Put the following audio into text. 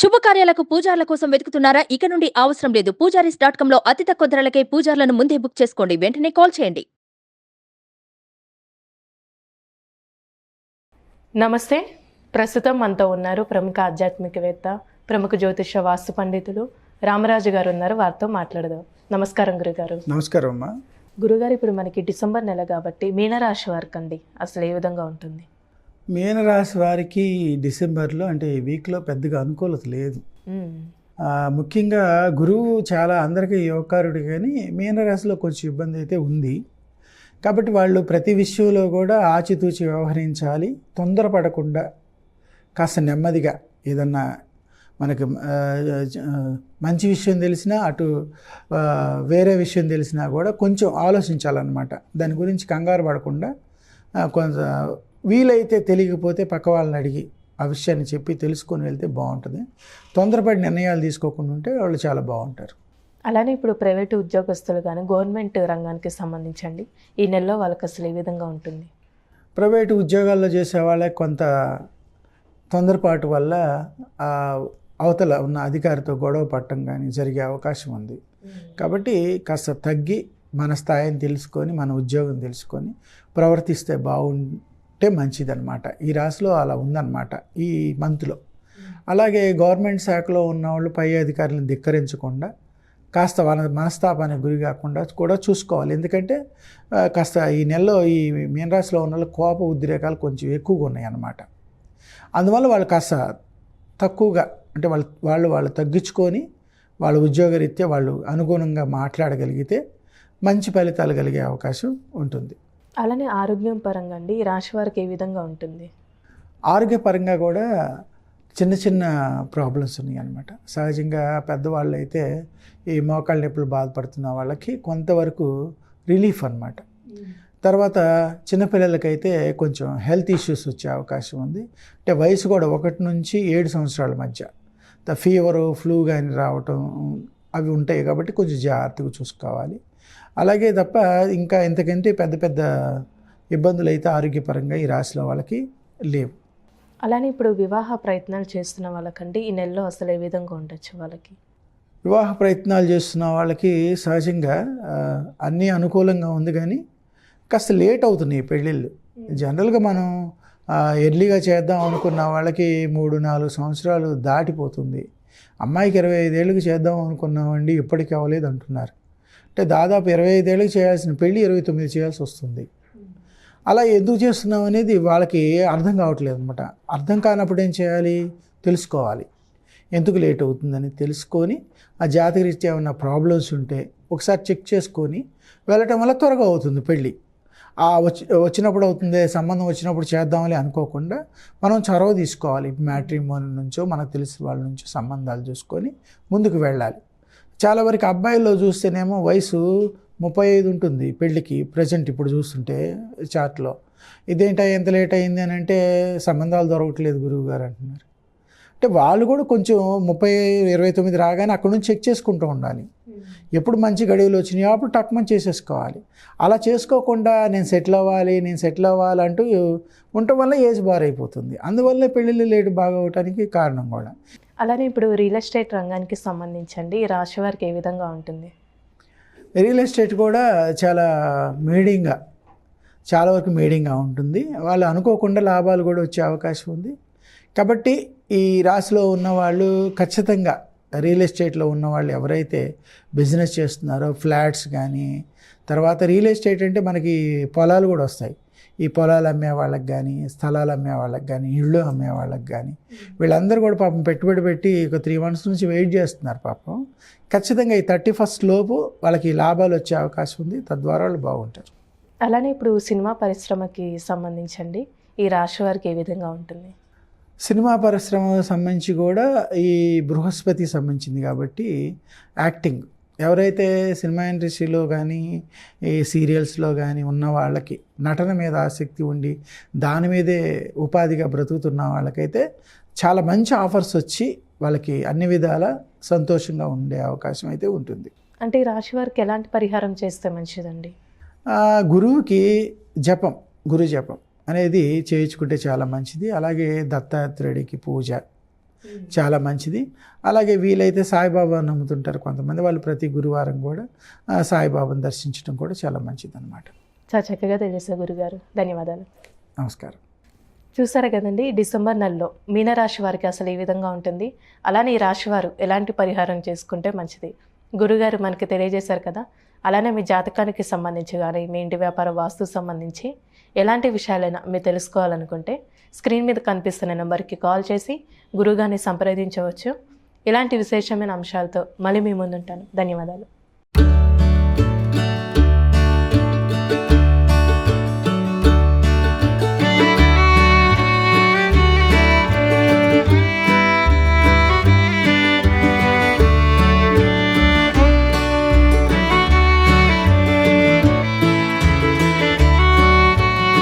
శుభకార్యాలకు పూజార్ల కోసం వెతుకుతున్నారా? ఇక నుండి అవసరం లేదు. పూజారీస్ డాట్ కామ్లో అతి తక్కువ ధరలకే పూజార్లను ముందే బుక్ చేసుకోండి. వెంటనే కాల్ చేయండి. నమస్తే. ప్రస్తుతం మనతో ఉన్నారు ప్రముఖ ఆధ్యాత్మికవేత్త ప్రముఖ జ్యోతిష వాస్తు పండితులు రామరాజు గారు ఉన్నారు. వారితో మాట్లాడదాం. నమస్కారం గురుగారు. నమస్కారం అమ్మా. గురుగారు ఇప్పుడు మనకి డిసెంబర్ నెల కాబట్టి మీనరాశి వారికి అండి అసలు ఏ విధంగా ఉంటుంది? మీనరాశి వారికి డిసెంబర్లో అంటే ఈ వీక్లో పెద్దగా అనుకూలత లేదు. ముఖ్యంగా గురువు చాలా అందరికీ యోగకారుడు కానీ మీనరాశిలో కొంచెం ఇబ్బంది అయితే ఉంది. కాబట్టి వాళ్ళు ప్రతి విషయంలో కూడా ఆచితూచి వ్యవహరించాలి. తొందరపడకుండా కాస్త నెమ్మదిగా ఏదన్నా మనకి మంచి విషయం తెలిసినా అటు వేరే విషయం తెలిసినా కూడా కొంచెం ఆలోచించాలన్నమాట. దాని గురించి కంగారు పడకుండా కొంత వీలైతే తెలియకపోతే పక్క వాళ్ళని అడిగి ఆ విషయాన్ని చెప్పి తెలుసుకొని వెళ్తే బాగుంటుంది. తొందరపడి నిర్ణయాలు తీసుకోకుండా ఉంటే వాళ్ళు చాలా బాగుంటారు. అలానే ఇప్పుడు ప్రైవేటు ఉద్యోగస్తులు కానీ గవర్నమెంట్ రంగానికి సంబంధించండి ఈ నెలలో వాళ్ళకి అసలు ఏ విధంగా ఉంటుంది? ప్రైవేటు ఉద్యోగాల్లో చేసే వాళ్ళకి కొంత తొందరపాటు వల్ల ఆ అవతల ఉన్న అధికారితో గొడవ పట్టడం కానీ జరిగే అవకాశం ఉంది. కాబట్టి కాస్త తగ్గి మన స్థాయిని తెలుసుకొని మన ఉద్యోగం తెలుసుకొని ప్రవర్తిస్తే అంటే మంచిదన్నమాట. ఈ రాశిలో అలా ఉందన్నమాట ఈ మంత్లో. అలాగే గవర్నమెంట్ శాఖలో ఉన్న వాళ్ళు పై అధికారులను ధిక్కరించకుండా కాస్త వాళ్ళ మనస్తాపానికి గురి కాకుండా కూడా చూసుకోవాలి. ఎందుకంటే కాస్త ఈ నెలలో ఈ మీనరాశిలో ఉన్న వాళ్ళ కోప ఉద్రేకాలు కొంచెం ఎక్కువగా ఉన్నాయి అన్నమాట అందువల్ల వాళ్ళు కాస్త తక్కువగా అంటే వాళ్ళు వాళ్ళు వాళ్ళు తగ్గించుకొని వాళ్ళ ఉద్యోగరీత్యా వాళ్ళు అనుగుణంగా మాట్లాడగలిగితే మంచి ఫలితాలు కలిగే అవకాశం ఉంటుంది. అలానే ఆరోగ్యం పరంగా అండి ఈ రాశి వారికి ఏ విధంగా ఉంటుంది? ఆరోగ్యపరంగా కూడా చిన్న చిన్న ప్రాబ్లమ్స్ ఉన్నాయి అన్నమాట సహజంగా పెద్దవాళ్ళు అయితే ఈ మోకాళ్ళ నొప్పులు బాధపడుతున్న వాళ్ళకి కొంతవరకు రిలీఫ్ అన్నమాట. తర్వాత చిన్నపిల్లలకైతే కొంచెం హెల్త్ ఇష్యూస్ వచ్చే అవకాశం ఉంది. అంటే వయసు కూడా ఒకటి నుంచి ఏడు సంవత్సరాల మధ్య. ఫీవరు ఫ్లూ కానీ రావటం అవి ఉంటాయి కాబట్టి కొంచెం జాగ్రత్తగా చూసుకోవాలి. అలాగే తప్ప ఇంకా ఇంతకంటే పెద్ద పెద్ద ఇబ్బందులు అయితే ఆరోగ్యపరంగా ఈ రాశిలో వాళ్ళకి లేవు. అలానే ఇప్పుడు వివాహ ప్రయత్నాలు చేస్తున్న వాళ్ళకండి ఈ నెలలో అసలు ఏ విధంగా ఉండొచ్చు వాళ్ళకి? వివాహ ప్రయత్నాలు చేస్తున్న వాళ్ళకి సహజంగా అన్నీ అనుకూలంగా ఉంది కానీ కాస్త లేట్ అవుతున్నాయి పెళ్ళిళ్ళు. జనరల్గా మనం ఎర్లీగా చేద్దాం అనుకున్న వాళ్ళకి మూడు నాలుగు సంవత్సరాలు దాటిపోతుంది. అమ్మాయికి ఇరవై ఐదేళ్ళకి చేద్దాం అనుకున్నామండి ఇప్పటికీ అవ్వలేదు అంటున్నారు అంటే దాదాపు ఇరవై ఐదేళ్ళకి చేయాల్సిన పెళ్ళి ఇరవై తొమ్మిది చేయాల్సి వస్తుంది. అలా ఎందుకు చేస్తున్నాం అనేది వాళ్ళకి అర్థం కావట్లేదు అనమాట అర్థం కానప్పుడు ఏం చేయాలి? తెలుసుకోవాలి. ఎందుకు లేట్ అవుతుందని తెలుసుకొని ఆ జాతకరీత్యా ఉన్న ప్రాబ్లమ్స్ ఉంటే ఒకసారి చెక్ చేసుకొని వెళ్ళటం వల్ల త్వరగా అవుతుంది పెళ్ళి. ఆ వచ్చి వచ్చినప్పుడు అవుతుంది సంబంధం వచ్చినప్పుడు చేద్దామని అనుకోకుండా మనం చొరవ తీసుకోవాలి. మ్యాట్రిమోని నుంచో మనకు తెలిసిన వాళ్ళ నుంచో సంబంధాలు చూసుకొని ముందుకు వెళ్ళాలి. చాలా వరకు అబ్బాయిల్లో చూస్తేనేమో వయసు ముప్పై ఐదు ఉంటుంది పెళ్ళికి ప్రజెంట్ ఇప్పుడు చూస్తుంటే చాట్లో. ఇదేంటా ఎంత లేట్ అయింది అని అంటే సంబంధాలు దొరకట్లేదు గురువు గారు అంటున్నారు. అంటే వాళ్ళు కూడా కొంచెం ముప్పై ఇరవై తొమ్మిది రాగానే అక్కడ నుంచి చెక్ చేసుకుంటూ ఉండాలి. ఎప్పుడు మంచి గడువులు వచ్చినాయో అప్పుడు టక్మని చేసేసుకోవాలి. అలా చేసుకోకుండా నేను సెటిల్ అవ్వాలి నేను సెటిల్ అవ్వాలి అంటూ ఉండటం వల్ల ఏజ్ బార్ అయిపోతుంది అందువల్ల పెళ్ళిళ్ళు లేటు బాగా అవటానికి కారణం కూడా. అలానే ఇప్పుడు రియల్ ఎస్టేట్ రంగానికి సంబంధించండి ఈ రాశి వారికి ఏ విధంగా ఉంటుంది? రియల్ ఎస్టేట్ కూడా చాలా మీడియంగా చాలా వరకు మీడియంగా ఉంటుంది. వాళ్ళు అనుకోకుండా లాభాలు కూడా వచ్చే అవకాశం ఉంది. కాబట్టి ఈ రాశిలో ఉన్న వాళ్ళు ఖచ్చితంగా రియల్ ఎస్టేట్లో ఉన్న వాళ్ళు ఎవరైతే బిజినెస్ చేస్తున్నారో ఫ్లాట్స్ కానీ తర్వాత రియల్ ఎస్టేట్ అంటే మనకి పొలాలు కూడా వస్తాయి. ఈ పొలాలు అమ్మే వాళ్ళకి కానీ స్థలాలు అమ్మే వాళ్ళకి కానీ ఇళ్ళు అమ్మే వాళ్ళకి కానీ వీళ్ళందరూ కూడా పాపం పెట్టుబడి పెట్టి ఒక త్రీ మంత్స్ నుంచి వెయిట్ చేస్తున్నారు పాపం. ఖచ్చితంగా ఈ థర్టీ ఫస్ట్ లోపు వాళ్ళకి లాభాలు వచ్చే అవకాశం ఉంది. తద్వారా వాళ్ళు బాగుంటారు. అలానే ఇప్పుడు సినిమా పరిశ్రమకి సంబంధించండి. ఈ రాశి వారికి ఏ విధంగా ఉంటుంది? సినిమా పరిశ్రమ సంబంధించి కూడా ఈ బృహస్పతి సంబంధించింది కాబట్టి యాక్టింగ్. ఎవరైతే సినిమా ఇండస్ట్రీలో కానీ ఈ సీరియల్స్లో కానీ ఉన్న వాళ్ళకి నటన మీద ఆసక్తి ఉండి దాని మీదే ఉపాధిగా బ్రతుకుతున్న వాళ్ళకైతే చాలా మంచి ఆఫర్స్ వచ్చి వాళ్ళకి అన్ని విధాల సంతోషంగా ఉండే అవకాశం అయితే ఉంటుంది. అంటే ఈ రాశి వారికి ఎలాంటి పరిహారం చేస్తే మంచిదండి? గురువుకి జపం గురు జపం. అనేది చేయించుకుంటే చాలా మంచిది. అలాగే దత్తాత్రేయుడికి పూజ చాలా మంచిది. అలాగే వీలైతే సాయిబాబా నమ్ముతుంటారు కొంతమంది. వాళ్ళు ప్రతి గురువారం కూడా సాయిబాబాను దర్శించడం కూడా చాలా మంచిది అనమాట చాలా చక్కగా తెలియజేశారు గురుగారు. ధన్యవాదాలు. నమస్కారం. చూసారు కదండి డిసెంబర్ నెలలో మీనరాశి వారికి అసలు ఈ విధంగా ఉంటుంది? అలానే ఈ రాశి వారు ఎలాంటి పరిహారం చేసుకుంటే మంచిది? గురుగారు మనకి తెలియజేశారు కదా అలానే మీ జాతకానికి సంబంధించి కానీ మీ ఇంటి వ్యాపార వాస్తు సంబంధించి ఎలాంటి విషయాలైనా మీరు తెలుసుకోవాలనుకుంటే స్క్రీన్ మీద కనిపిస్తున్న నెంబర్కి కాల్ చేసి గురుగారిని సంప్రదించవచ్చు. ఇలాంటి విశేషమైన అంశాలతో మళ్ళీ మీ ముందుంటాను. ధన్యవాదాలు.